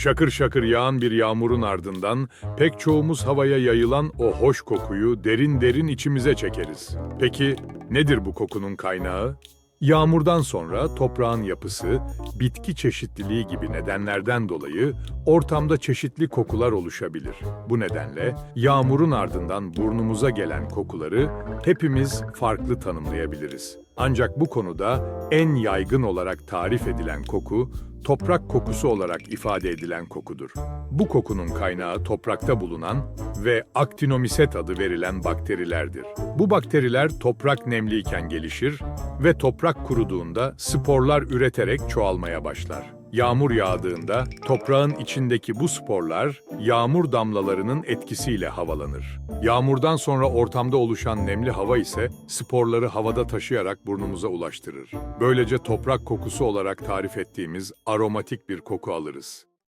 Şakır şakır yağan bir yağmurun ardından pek çoğumuz havaya yayılan o hoş kokuyu derin derin içimize çekeriz. Peki nedir bu kokunun kaynağı? Yağmurdan sonra toprağın yapısı, bitki çeşitliliği gibi nedenlerden dolayı ortamda çeşitli kokular oluşabilir. Bu nedenle yağmurun ardından burnumuza gelen kokuları hepimiz farklı tanımlayabiliriz. Ancak bu konuda en yaygın olarak tarif edilen koku, toprak kokusu olarak ifade edilen kokudur. Bu kokunun kaynağı toprakta bulunan ve aktinomiset adı verilen bakterilerdir. Bu bakteriler toprak nemliyken gelişir ve toprak kuruduğunda sporlar üreterek çoğalmaya başlar. Yağmur yağdığında toprağın içindeki bu sporlar yağmur damlalarının etkisiyle havalanır. Yağmurdan sonra ortamda oluşan nemli hava ise sporları havada taşıyarak burnumuza ulaştırır. Böylece toprak kokusu olarak tarif ettiğimiz aromatik bir koku alırız.